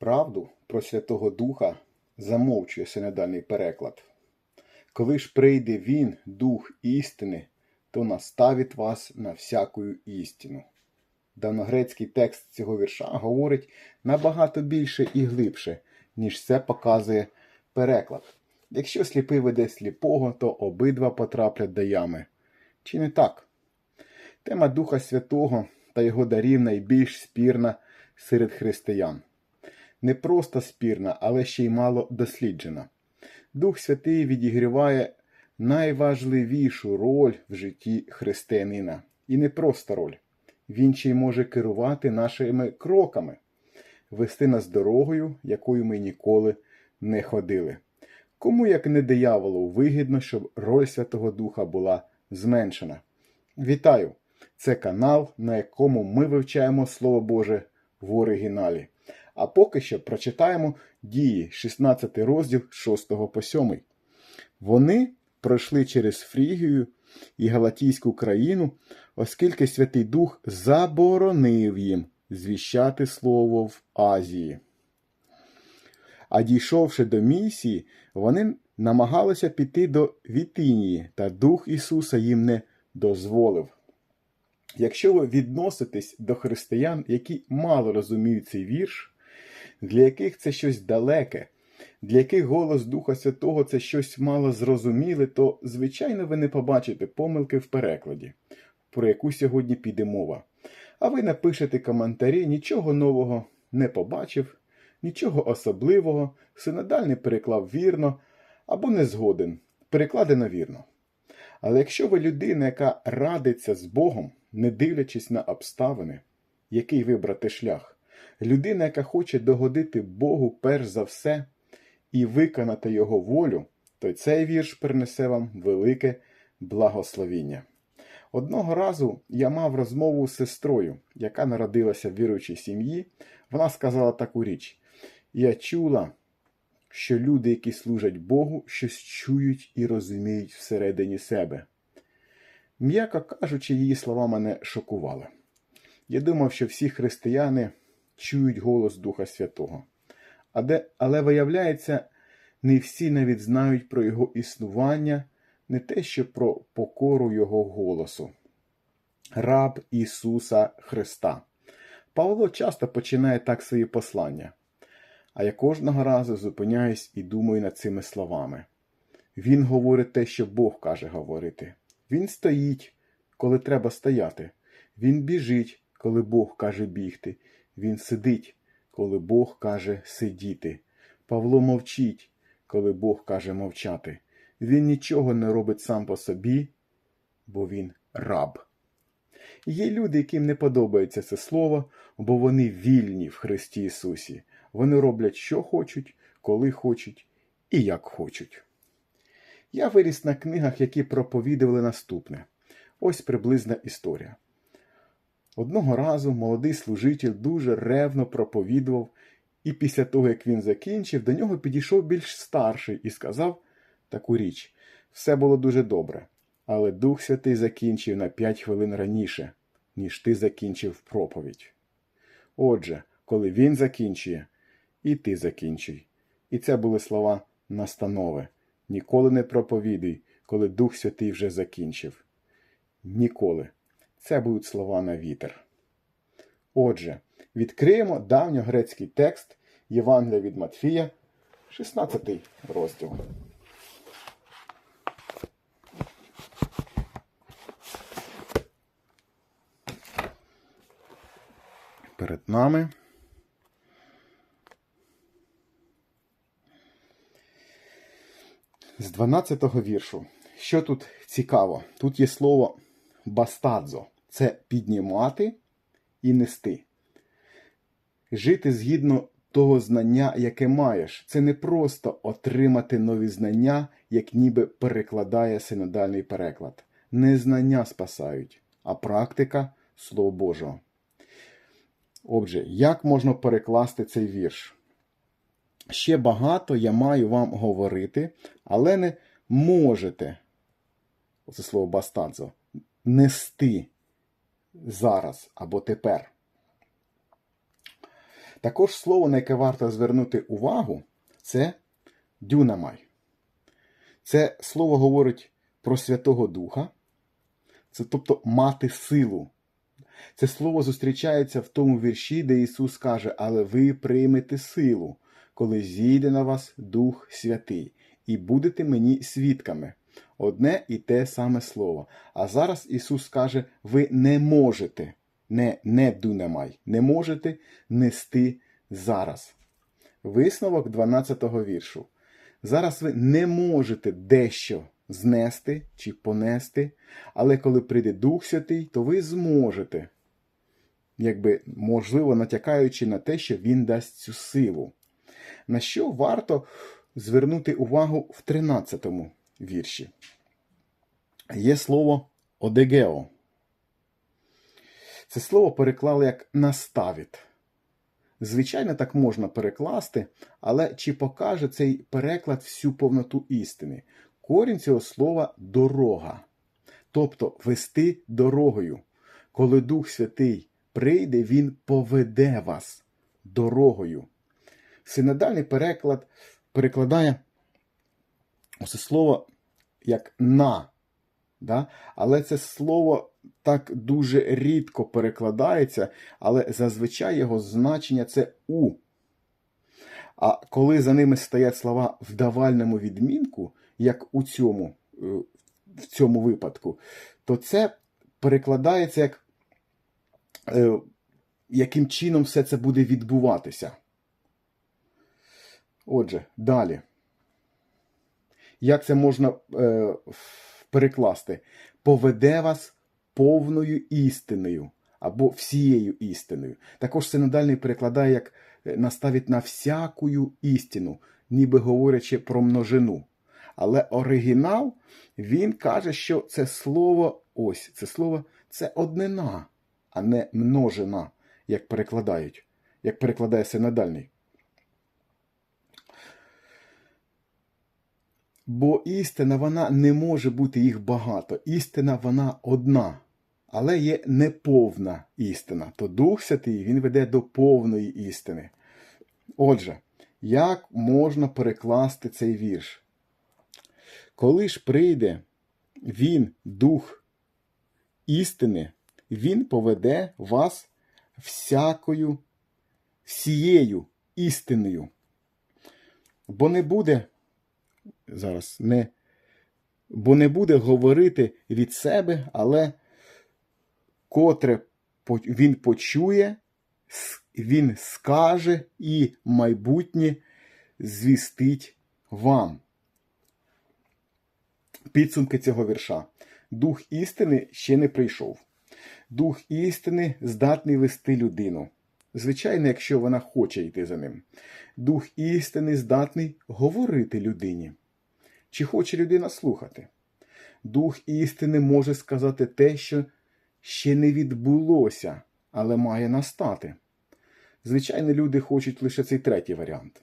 Правду про Святого Духа замовчує синодальний переклад. Коли ж прийде Він, Дух істини, то наставить вас на всякую істину. Давногрецький текст цього вірша говорить набагато більше і глибше, ніж це показує переклад. Якщо сліпий веде сліпого, то обидва потраплять до ями. Чи не так? Тема Духа Святого та його дарів найбільш спірна серед християн. Не просто спірна, але ще й мало досліджена. Дух Святий відігріває найважливішу роль в житті християнина. І не просто роль. Він ще й може керувати нашими кроками, вести нас дорогою, якою ми ніколи не ходили. Кому, як не дияволу, вигідно, щоб роль Святого Духа була зменшена. Вітаю! Це канал, на якому ми вивчаємо Слово Боже в оригіналі. А поки що прочитаємо дії 16 розділ 6 по 7. Вони пройшли через Фрігію і Галатійську країну, оскільки Святий Дух заборонив їм звіщати слово в Азії. А дійшовши до місії, вони намагалися піти до Вітинії, та Дух Ісуса їм не дозволив. Якщо ви відноситесь до християн, які мало розуміють цей вірш, для яких це щось далеке, для яких голос Духа Святого це щось мало зрозуміле, то, звичайно, ви не побачите помилки в перекладі, про яку сьогодні піде мова. А ви напишете коментарі, нічого нового не побачив, нічого особливого, синодальний переклав вірно або не згоден, перекладено вірно. Але якщо ви людина, яка радиться з Богом, не дивлячись на обставини, який вибрати шлях, людина, яка хоче догодити Богу перш за все і виконати Його волю, то цей вірш принесе вам велике благословіння. Одного разу я мав розмову з сестрою, яка народилася в віруючій сім'ї. Вона сказала таку річ: Я чула, що люди, які служать Богу, щось чують і розуміють всередині себе. М'яко кажучи, її слова мене шокували. Я думав, що всі християни чують голос Духа Святого. Але виявляється, не всі навіть знають про його існування, не те, що про покору Його голосу. Раб Ісуса Христа. Павло часто починає так свої послання, а я кожного разу зупиняюсь і думаю над цими словами. Він говорить те, що Бог каже говорити. Він стоїть, коли треба стояти. Він біжить, коли Бог каже бігти. Він сидить, коли Бог каже сидіти. Павло мовчить, коли Бог каже мовчати. Він нічого не робить сам по собі, бо він раб. Є люди, яким не подобається це слово, бо вони вільні в Христі Ісусі. Вони роблять, що хочуть, коли хочуть і як хочуть. Я виріс на книгах, які проповідували наступне. Ось приблизна історія. Одного разу молодий служитель дуже ревно проповідував, і після того, як він закінчив, до нього підійшов більш старший і сказав таку річ: все було дуже добре, але Дух Святий закінчив на п'ять хвилин раніше, ніж ти закінчив проповідь. Отже, коли він закінчує, і ти закінчуй. І це були слова настанови. Ніколи не проповідуй, коли Дух Святий вже закінчив. Ніколи. Це будуть слова на вітер. Отже, відкриємо давньогрецький текст Євангелія від Матфія, 16 розділ. Перед нами з 12-го віршу. Що тут цікаво? Тут є слово бастадзо це піднімати і нести. Жити згідно того знання, яке маєш. Це не просто отримати нові знання, як ніби перекладає синодальний переклад. Не знання спасають, а практика Слова Божого. Отже, як можна перекласти цей вірш? Ще багато я маю вам говорити, але не можете, це слово бастадзо, нести зараз або тепер. Також слово, на яке варто звернути увагу, це дюнамай. Це слово говорить про Святого Духа, це тобто мати силу. Це слово зустрічається в тому вірші, де Ісус каже, але ви приймете силу, коли зійде на вас Дух Святий, і будете мені свідками. Одне і те саме слово. А зараз Ісус каже, ви не можете, не, не дунамай, не можете нести зараз. Висновок 12-го віршу. Зараз ви не можете дещо знести чи понести, але коли прийде Дух Святий, то ви зможете, якби можливо натякаючи на те, що Він дасть цю силу. На що варто звернути увагу в 13-му вірші? Є слово одегео. Це слово переклали як наставіт. Звичайно, так можна перекласти, але чи покаже цей переклад всю повноту істини? Корінь цього слова дорога, тобто вести дорогою. Коли Дух Святий прийде, Він поведе вас дорогою. Синодальний переклад перекладає це слово як на. Да? Але це слово так дуже рідко перекладається, але зазвичай його значення це у. А коли за ними стоять слова в давальному відмінку, як у цьому, е, в цьому випадку, то це перекладається як е, яким чином все це буде відбуватися. Отже, далі. Як це можна е, перекласти? Поведе вас повною істиною або всією істиною. Також синодальний перекладає як е, наставить на всякую істину, ніби говорячи про множину. Але оригінал він каже, що це слово ось це слово це однина, а не множина, як перекладають, як перекладає синодальний. Бо істина вона не може бути їх багато. Істина вона одна, але є неповна істина. То Дух Святий він веде до повної істини. Отже, як можна перекласти цей вірш? Коли ж прийде він, Дух істини, Він поведе вас всякою, всією істиною. Бо не буде зараз не, бо не буде говорити від себе, але котре він почує, він скаже і майбутнє звістить вам. Підсумки цього вірша. Дух істини ще не прийшов. Дух істини здатний вести людину. Звичайно, якщо вона хоче йти за ним. Дух істини здатний говорити людині. Чи хоче людина слухати? Дух істини може сказати те, що ще не відбулося, але має настати. Звичайно, люди хочуть лише цей третій варіант.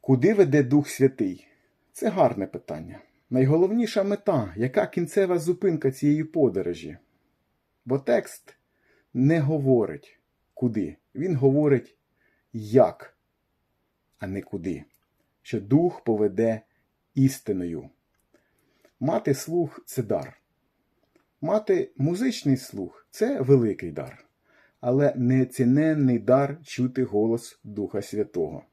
Куди веде Дух Святий? Це гарне питання. Найголовніша мета, яка кінцева зупинка цієї подорожі? Бо текст не говорить куди. Він говорить як, а не куди. Що дух поведе істиною. Мати слух це дар. Мати музичний слух це великий дар, але неціненний дар чути голос Духа Святого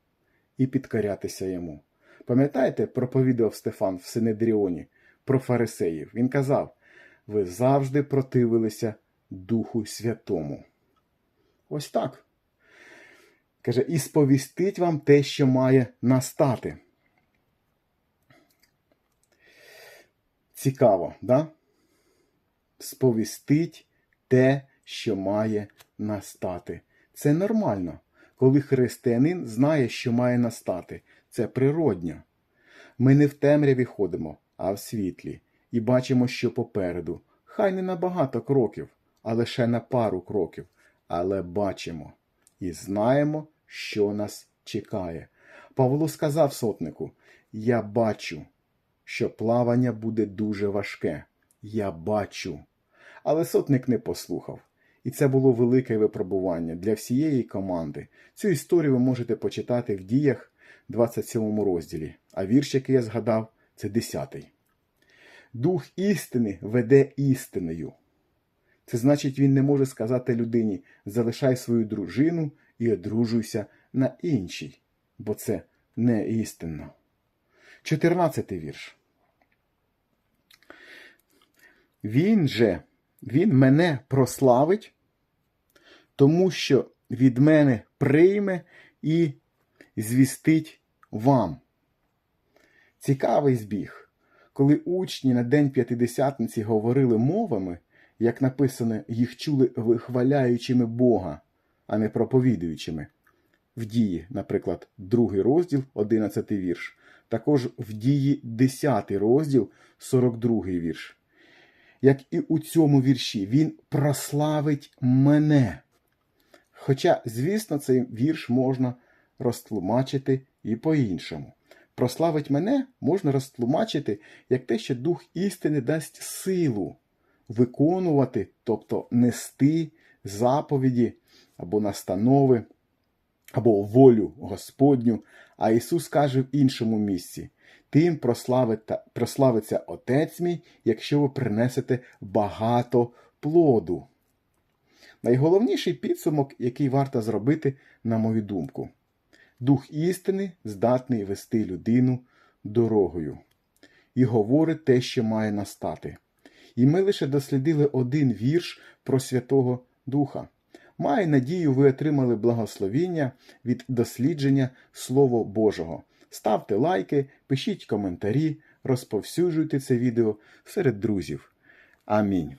і підкорятися йому. Пам'ятаєте, проповідав Стефан в Синедріоні про фарисеїв? Він казав: ви завжди противилися Духу Святому. Ось так. Каже, і сповістить вам те, що має настати. Цікаво, да? Сповістить те, що має настати. Це нормально, коли християнин знає, що має настати. Це природньо. Ми не в темряві ходимо, а в світлі, і бачимо, що попереду. Хай не на багато кроків, а лише на пару кроків. Але бачимо і знаємо, що нас чекає. Павло сказав сотнику: Я бачу, що плавання буде дуже важке. Я бачу. Але сотник не послухав. І це було велике випробування для всієї команди. Цю історію ви можете почитати в діях 27 розділі, а вірш, який я згадав, це 10. Дух істини веде істиною. Це значить, він не може сказати людині залишай свою дружину і одружуйся на іншій, бо це не істинно. 14 вірш. Він же, він мене прославить, тому що від мене прийме і звістить вам. Цікавий збіг. Коли учні на День П'ятидесятниці говорили мовами, як написано, їх чули вихваляючими Бога, а не проповідуючими. В дії, наприклад, другий розділ, 11 вірш, також в дії 10 розділ, 42 вірш. Як і у цьому вірші, він прославить мене. Хоча, звісно, цей вірш можна розтлумачити і по-іншому. Прославить мене можна розтлумачити як те, що Дух істини дасть силу виконувати, тобто нести заповіді або настанови, або волю Господню. А Ісус каже в іншому місці: Тим прославиться, Отець мій, якщо ви принесете багато плоду. Найголовніший підсумок, який варто зробити, на мою думку, Дух істини здатний вести людину дорогою і говорить те, що має настати. І ми лише дослідили один вірш про Святого Духа. Маю надію, ви отримали благословіння від дослідження Слова Божого. Ставте лайки, пишіть коментарі, розповсюджуйте це відео серед друзів. Амінь.